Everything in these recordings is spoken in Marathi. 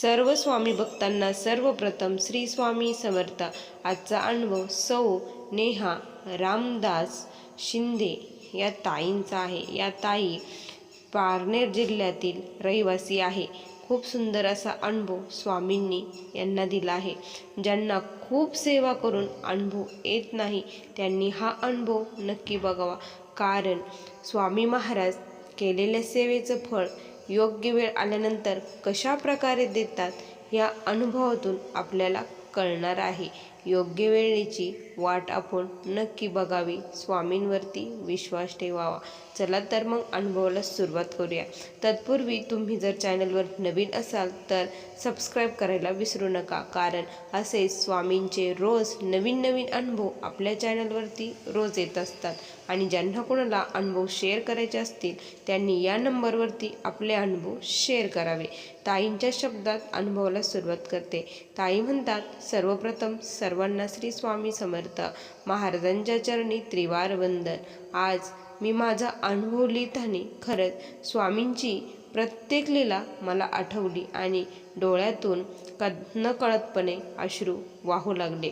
सर्व स्वामी भक्तांना सर्वप्रथम श्री स्वामी समर्थ. आजचा अनुभव सौ नेहा रामदास शिंदे या ताईंचा आहे. या ताई पारनेर जिल्ह्यातील रहिवासी आहे. खूप सुंदर असा अनुभव स्वामींनी यांना दिला आहे. ज्यांना खूप सेवा करून अनुभव येत नाही त्यांनी हा अनुभव नक्की बघावा. कारण स्वामी महाराज केलेल्या सेवेचं फळ योग्य वेळ आल्यानंतर कशा प्रकारे देतात या अनुभवातून आपल्याला कळणार आहे. योग्य वेळेची वाट आपण नक्की बघावी. स्वामींवरती विश्वास ठेवावा. चला तर मग अनुभवाला सुरुवात करूया. तत्पूर्वी तुम्ही जर चॅनलवर नवीन असाल तर सबस्क्राईब करायला विसरू नका. कारण असे स्वामींचे रोज नवीन नवीन अनुभव आपल्या चॅनलवरती रोज येत असतात. आणि ज्यांना कोणाला अनुभव शेअर करायचे असतील त्यांनी या नंबरवरती आपले अनुभव शेअर करावे. ताईंच्या शब्दात अनुभवाला सुरुवात करते. ताई म्हणतात सर्वप्रथम सर्वांना श्री स्वामी समर्थ. महाराजांच्या चरणी त्रिवार वंदन. आज मी माझा अनुभव लिहिताना खरंच स्वामींची प्रत्येक लीला मला आठवली आणि डोळ्यातून क नकळतपणे अश्रू वाहू लागले.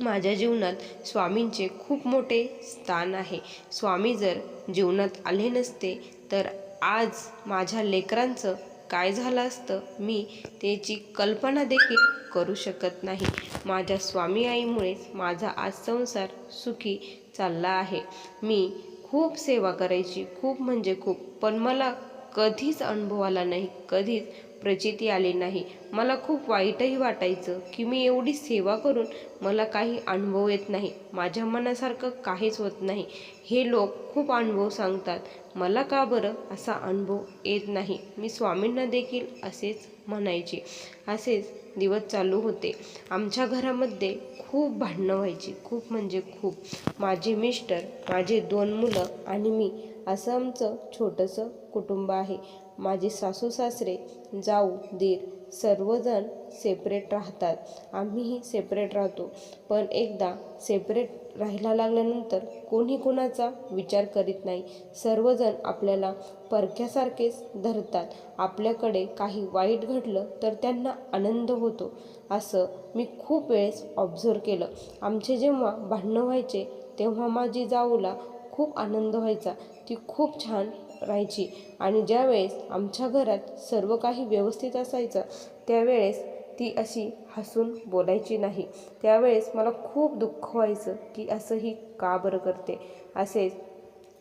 माझ्या जीवनात स्वामींचे खूप मोठे स्थान आहे. स्वामी जर जीवनात आले नसते तर आज माझ्या लेकरांचं काय झालं असतं मी त्याची कल्पना देखील करू शकत नाही. माझ्या स्वामी आईमुळेच माझा आज संसार सुखी चालला आहे. मी खूप सेवा करायची खूप म्हणजे खूप. पण मला कधीच अनुभव आला नाही कधीच प्रचिती आली नाही. मला खूप वाईटही वाटायचं की मी एवढी सेवा करून मला काही अनुभव येत नाही. माझ्या मनासारखं काहीच होत नाही. हे लोक खूप अनुभव सांगतात. मला का बरं असा अनुभव येत नाही? मी स्वामींना देखील असेच म्हणायचे. असेच दिवस चालू होते. आमच्या घरामध्ये खूप भांडणं व्हायची. खूप म्हणजे खूप. माझे मिस्टर माझे दोन मुलं आणि मी असं आमचं छोटंसं कुटुंब आहे. माझे सासू सासरे जाऊ दीर सर्वजण सेपरेट राहतात. आम्हीही सेपरेट राहतो. पण एकदा सेपरेट राहायला लागल्यानंतर कोणी कोणाचा विचार करीत नाही. सर्वजण आपल्याला परक्यासारखेच धरतात. आपल्याकडे काही वाईट घडलं तर त्यांना आनंद होतो. असं मी खूप वेळेस ऑब्झर्व केलं. आमचे जेव्हा भांडणं व्हायचे तेव्हा माझी जाऊला खूप आनंद व्हायचा. ती खूप छान राहायची. आणि ज्यावेळेस आमच्या घरात सर्व काही व्यवस्थित असायचं त्यावेळेस ती अशी हसून बोलायची नाही. त्यावेळेस मला खूप दुःख व्हायचं की असं ही का बरं करते? असेच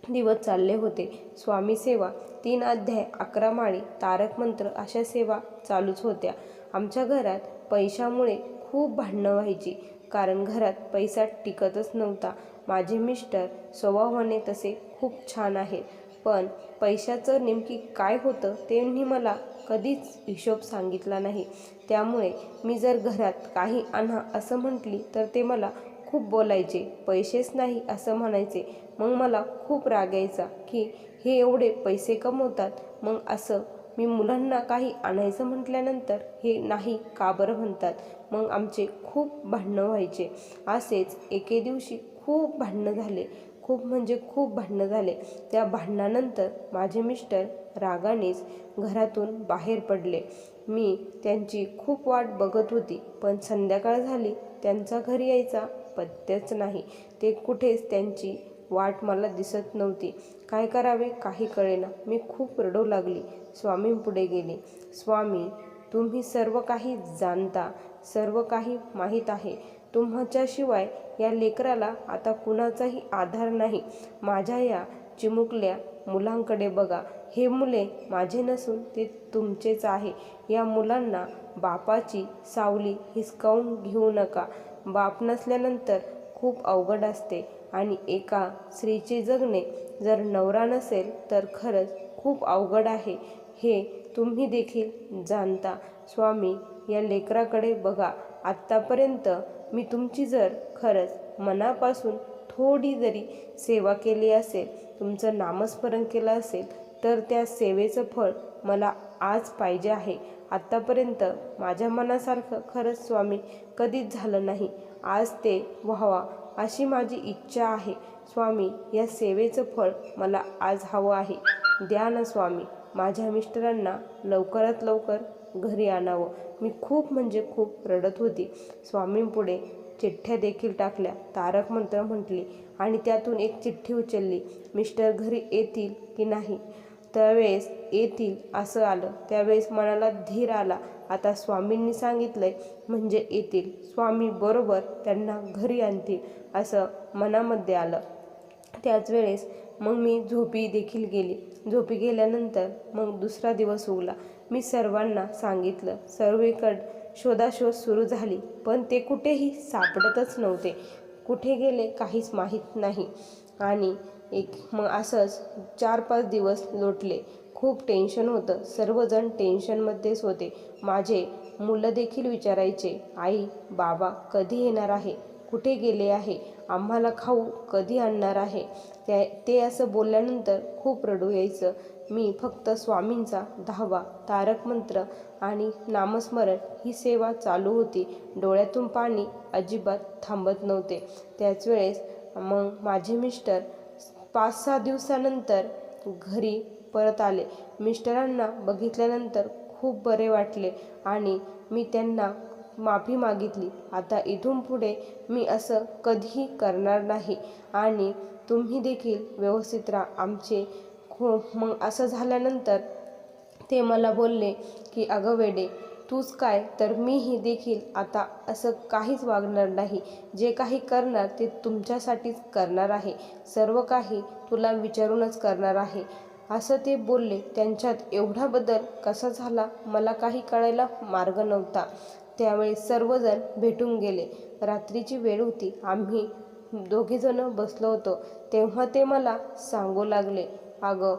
दिवस चालले होते. स्वामी सेवा तीन अध्याय अकरा माळी तारक मंत्र अशा सेवा चालूच होत्या. आमच्या घरात पैशामुळे खूप भांडणं व्हायची. कारण घरात पैसा टिकतच नव्हता. माझे मिस्टर स्वभावाने तसे खूप छान आहेत. पण पैशाचं नेमकी काय होतं त्यांनी मला कधीच हिशोब सांगितला नाही. त्यामुळे मी जर घरात काही आणा असं म्हटली तर ते मला खूप बोलायचे. पैसेच नाही असं म्हणायचे. मग मला खूप राग यायचा की हे एवढे पैसे कमवतात मग असं मी मुलांना काही आणायचं म्हटल्यानंतर हे नाही का बरं म्हणतात? मग आमचे खूप भांडणं व्हायचे. असेच एके दिवशी खूप भांडणं झाले. खूप म्हणजे खूप भांडणं झाले. त्या भांडणानंतर माझे मिस्टर रागानेच घरातून बाहेर पडले. मी त्यांची खूप वाट बघत होती पण संध्याकाळ झाली त्यांचा घरी यायचा पत्त्याच नाही. ते कुठेच त्यांची वाट मला दिसत नव्हती. काय करावे काही कळेना. मी खूप रडू लागली. स्वामींपुढे गेले. स्वामी तुम्ही सर्व काही जाणता. सर्व काही माहीत आहे. तुमच्याशिवाय या लेकराला आता कुणाचाही आधार नाही. माझ्या या चिमुकल्या मुलांकडे बघा. हे मुले माझे नसून ते तुमचेच आहे. या मुलांना बापाची सावली हिसकावून घेऊ नका. बाप नसल्यानंतर खूप अवघड असते आणि एका स्त्रीचे जगणे जर नवरा नसेल तर खरंच खूप अवघड आहे. हे तुम्ही देखील जाणता. स्वामी या लेकराकडे बघा. आत्तापर्यंत मी तुमची जर खरंच मनापासून थोडी जरी सेवा केली असेल तुमचं नामस्मरण केलं असेल तर त्या सेवेचं फळ मला आज पाहिजे आहे. आत्तापर्यंत माझ्या मनासारखं खरंच स्वामी कधीच झालं नाही. आज ते व्हावा अशी माझी इच्छा आहे. स्वामी या सेवेचं फळ मला आज हवं आहे. द्या ना स्वामी. माझ्या मिस्टरांना लवकरात लवकर घरी आणावं. मी खूप म्हणजे खूप रडत होती. स्वामींपुढे चिठ्ठ्या देखील टाकल्या. तारक मंत्र म्हटली आणि त्यातून एक चिठ्ठी उचलली. मिस्टर घरी येतील की नाही? त्यावेळेस येतील असं आलं. त्यावेळेस मनाला धीर आला. आता स्वामींनी सांगितलंय म्हणजे येतील. स्वामी बरोबर त्यांना घरी आणतील असं मनामध्ये आलं. त्याच वेळेस मग मी झोपी देखील गेली. झोपी गेल्यानंतर मग दुसरा दिवस उगला मी सर्वांना सांगितलं सर्वेकड शोधाशोध सुरू झाली पण ते कुठेही सापडतच नव्हते. कुठे गेले काहीच माहीत नाही. आणि एक मग असंच चार पाच दिवस लोटले. खूप टेन्शन होतं. सर्वजण टेन्शनमध्येच होते. माझे मुलं देखील विचारायचे आई बाबा कधी येणार आहे? कुठे गेले आहे? आम्हाला खाऊ कधी आणणार आहे? त्या ते असं बोलल्यानंतर खूप रडू यायचं. मी फक्त स्वामींचा धावा तारक मंत्र आणि नामस्मरण ही सेवा चालू होती. डोळ्यातून पाणी अजिबात थांबत नव्हते. त्याच वेळेस मग माझे मिस्टर पाच सहा दिवसानंतर घरी परत आले. मिस्टरांना बघितल्यानंतर खूप बरे वाटले आणि मी त्यांना माफी मागितली. आता इथून पुढे मी असं कधीही करणार नाही. आणि तुम्ही देखील व्यवस्थित राहा. आमचे हो मग असं झाल्यानंतर ते मला बोलले की अगं वेडे तूच काय? तर मीही देखील आता असं काहीच वागणार नाही. जे काही करणार ते तुमच्यासाठीच करणार आहे. सर्व काही तुला विचारूनच करणार आहे. असं ते बोलले. त्यांच्यात एवढा बदल कसा झाला मला काही कळायला मार्ग नव्हता. त्यावेळी सर्वजण भेटून गेले. रात्रीची वेळ होती. आम्ही दोघेजणं बसलो होतो. तेव्हा ते मला सांगू लागले अगं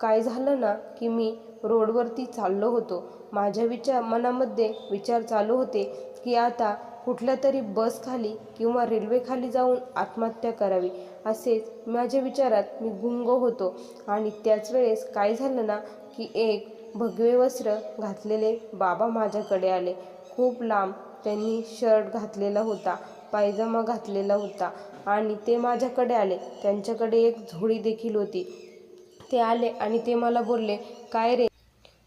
काय झालं ना की मी रोडवरती चाललो होतो. माझ्या विचार मनामध्ये विचार चालू होते की आता कुठल्या तरी बसखाली किंवा रेल्वेखाली जाऊन आत्महत्या करावी. असेच माझ्या विचारात मी गुंग होतो. आणि त्याच वेळेस काय झालं ना की एक भगवे वस्त्र घातलेले बाबा माझ्याकडे आले. खूप लांब त्यांनी शर्ट घातलेला होता पायजमा घातलेला होता आणि ते माझ्याकडे आले. त्यांच्याकडे एक झोळी देखील होती. ते आले आणि ते मला बोलले काय रे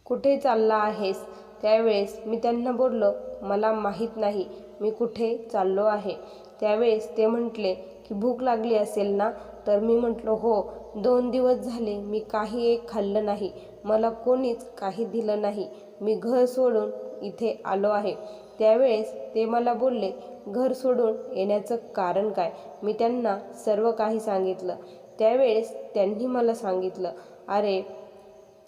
कुठे चालला आहेस? त्यावेळेस मी त्यांना बोललो मला माहीत नाही मी कुठे चाललो आहे. त्यावेळेस ते म्हटले की भूक लागली असेल ना? तर मी म्हटलो हो दोन दिवस झाले मी काही एक खाल्लं नाही मला कोणीच काही दिलं नाही. मी घर सोडून इथे आलो आहे. त्यावेळेस ते मला बोलले घर सोडून येण्याचं कारण काय? मी त्यांना सर्व काही सांगितलं. त्यावेळेस त्यांनी मला सांगितलं अरे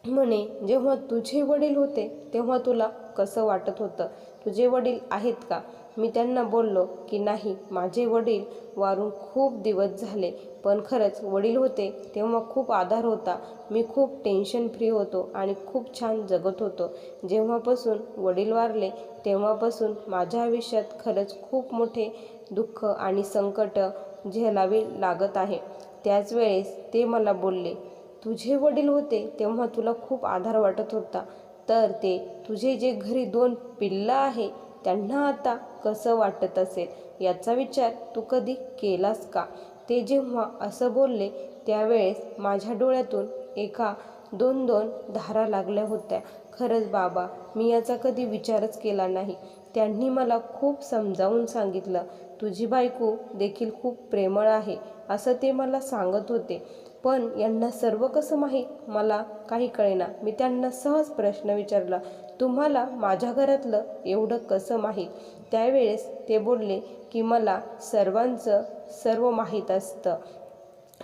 म्हणे जेव्हा तुझे वडील होते तेव्हा तुला कसं वाटत होतं? तुझे वडील आहेत का? मी त्यांना बोललो की नाही माझे वडील वारून खूप दिवस झाले. पण खरंच वडील होते तेव्हा खूप आधार होता. मी खूप टेन्शन फ्री होतो आणि खूप छान जगत होतो. जेव्हापासून वडील वारले तेव्हापासून माझ्या आयुष्यात खरंच खूप मोठे दुःख आणि संकट झेलावे लागत आहे. त्याच वेळेस ते मला बोलले तुझे वडील होते तेव्हा तुला खूप आधार वाटत होता. तर ते तुझे जे घरी दोन पिल्लं आहे त्यांना आता कसं वाटत असेल? याचा विचार तू कधी केलास का? ते जेव्हा असं बोलले त्यावेळेस माझ्या डोळ्यातून एका दोन दोन धारा लागल्या होत्या. खरंच बाबा मी याचा कधी विचारच केला नाही. त्यांनी मला खूप समजावून सांगितलं. तुझी बायको देखील खूप प्रेमळ आहे असं ते मला सांगत होते. पण यांना सर्व कसं माहीत? मला काही कळेना. मी त्यांना सहज प्रश्न विचारला तुम्हाला माझ्या घरातलं एवढं कसं माहीत? त्यावेळेस ते बोलले की मला सर्वांचं सर्व माहीत असतं.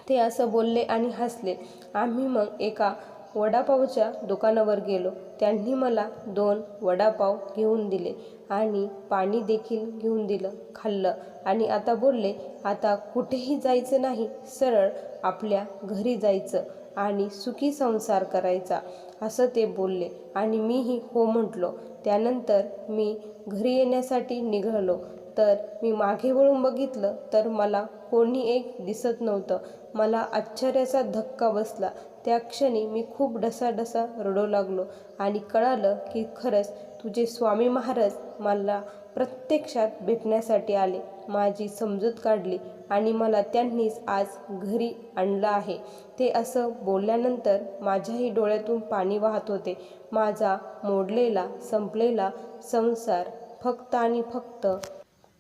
ते असं बोलले आणि हसले. आम्ही मग एका वडापावच्या दुकानावर गेलो. त्यांनी मला दोन वडापाव घेऊन दिले. आणि पाणी देखील घेऊन दिलं खाल्लं. आणि आता बोलले आता कुठेही जायचं नाही सरळ आपल्या घरी जायचं आणि सुखी संसार करायचा असं ते बोलले. आणि मीही हो म्हटलो. त्यानंतर मी घरी येण्यासाठी निघालो. तर मी मागे वळून बघितलं तर मला कोणी एक दिसत नव्हतं. मला आश्चर्याचा धक्का बसला. त्या क्षणी मी खूप डसाडसा रडू लागलो आणि कळालं की खरंच तुझे स्वामी महाराज मला प्रत्यक्षात भेटण्यासाठी आले. माझी समजूत काढली आणि मला त्यांनीच आज घरी आणलं आहे. ते असं बोलल्यानंतर माझ्याही डोळ्यातून पाणी वाहत होते. माझा मोडलेला संपलेला संसार फक्त आणि फक्त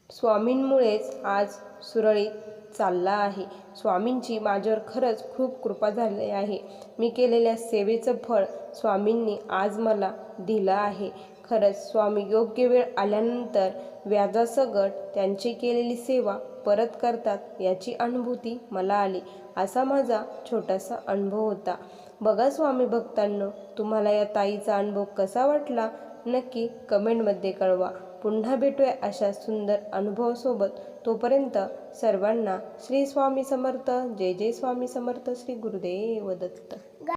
स्वामींमुळेच आज सुरळीत चालला आहे. स्वामींची माझ्यावर खरंच खूप कृपा झाली आहे. मी केलेल्या सेवेचं फळ स्वामींनी आज मला दिलं आहे. खरंच स्वामी योग्य वेळ आल्यानंतर व्याजासकट त्यांची केलेली सेवा परत करतात याची अनुभूती मला आली. असा माझा छोटासा अनुभव होता. बघा स्वामी भक्तांनो तुम्हाला या ताईचा अनुभव कसा वाटला? नक्की कमेंटमध्ये कळवा. पुन्हा भेटूया अशा सुंदर अनुभवासोबत. तोपर्यंत सर्वांना श्री स्वामी समर्थ. जय जय स्वामी समर्थ. श्री गुरुदेव दत्त.